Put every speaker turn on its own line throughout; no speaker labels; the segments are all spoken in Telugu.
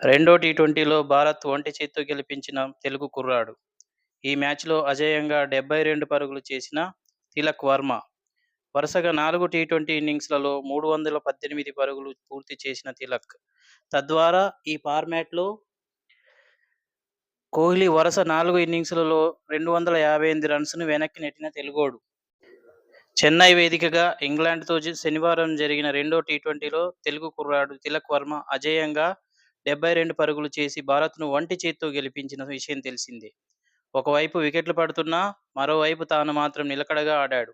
రెండో టీ ట్వంటీలో భారత్ ఒంటి చేత్తో గెలిపించిన తెలుగు కుర్రాడు. ఈ మ్యాచ్లో అజేయంగా డెబ్బై రెండు పరుగులు చేసిన తిలక్ వర్మ. వరుసగా నాలుగు టీ ట్వంటీ ఇన్నింగ్స్లలో మూడు వందల పద్దెనిమిది పరుగులు పూర్తి చేసిన తిలక్. తద్వారా ఈ ఫార్మాట్లో కోహ్లీ వరుస నాలుగు ఇన్నింగ్స్లలో రెండు వందల యాభై ఎనిమిది రన్స్ను వెనక్కి నెట్టిన తెలుగోడు. చెన్నై వేదికగా ఇంగ్లాండ్తో శనివారం జరిగిన రెండో టీ ట్వంటీలో తెలుగు కుర్రాడు తిలక్ వర్మ అజేయంగా డెబ్బై రెండు పరుగులు చేసి భారత్ను ఒంటి చేత్తో గెలిపించిన విషయం తెలిసిందే. ఒకవైపు వికెట్లు పడుతున్నా మరోవైపు తాను మాత్రం నిలకడగా ఆడాడు.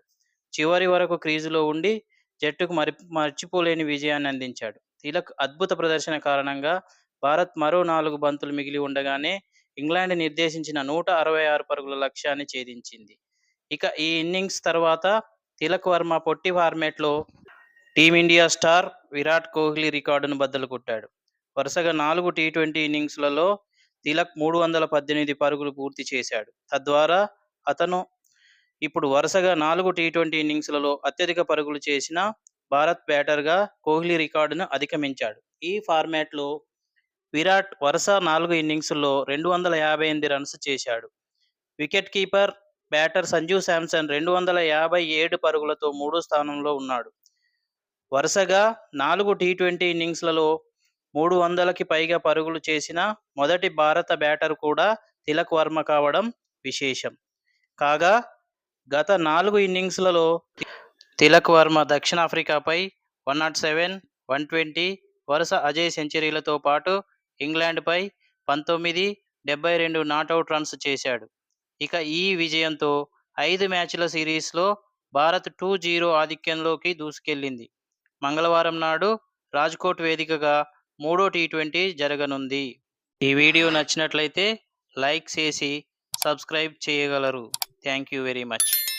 చివరి వరకు క్రీజులో ఉండి జట్టుకు మరి మర్చిపోలేని విజయాన్ని అందించాడు. తిలక్ అద్భుత ప్రదర్శన కారణంగా భారత్ మరో నాలుగు బంతులు మిగిలి ఉండగానే ఇంగ్లాండ్ నిర్దేశించిన నూట అరవై ఆరు పరుగుల లక్ష్యాన్ని ఛేదించింది. ఇక ఈ ఇన్నింగ్స్ తర్వాత తిలక్ వర్మ పొట్టి ఫార్మేట్లో team India star Virat Kohli రికార్డును బద్దలు కొట్టాడు. వరుసగా నాలుగు టీ ట్వంటీ ఇన్నింగ్స్లలో తిలక్ మూడు వందల పద్దెనిమిది పరుగులు పూర్తి చేశాడు. తద్వారా అతను ఇప్పుడు వరుసగా నాలుగు టీ ట్వంటీ ఇన్నింగ్స్లలో అత్యధిక పరుగులు చేసిన భారత్ బ్యాటర్గా కోహ్లీ రికార్డును అధిగమించాడు. ఈ ఫార్మాట్లో విరాట్ వరుస నాలుగు ఇన్నింగ్స్లో రెండు వందల యాభై ఎనిమిది రన్స్ చేశాడు. Wicket keeper batter Sanju Samson రెండు వందల యాభై ఏడు పరుగులతో మూడో స్థానంలో ఉన్నాడు. వరుసగా నాలుగు టీ ట్వంటీ ఇన్నింగ్స్లలో మూడు వందలకి పైగా పరుగులు చేసిన మొదటి భారత బ్యాటర్ కూడా తిలక్ వర్మ కావడం విశేషం. కాగా గత నాలుగు ఇన్నింగ్స్లలో Tilak Varma దక్షిణాఫ్రికాపై one not seven one twenty వరుస అజయ్ సెంచరీలతో పాటు ఇంగ్లాండ్పై పంతొమ్మిది డెబ్బై రెండు నాట్అవుట్ రన్స్ చేశాడు. ఇక ఈ విజయంతో ఐదు మ్యాచ్ల సిరీస్లో భారత్ టూ జీరో ఆధిక్యంలోకి దూసుకెళ్ళింది మంగళవారం నాడు రాజ్కోట్ వేదికగా మూడో టీ ట్వంటీ జరగనుంది. ఈ వీడియో నచ్చినట్లయితే లైక్ చేసి సబ్స్క్రైబ్ చేయగలరు. Thank you very much.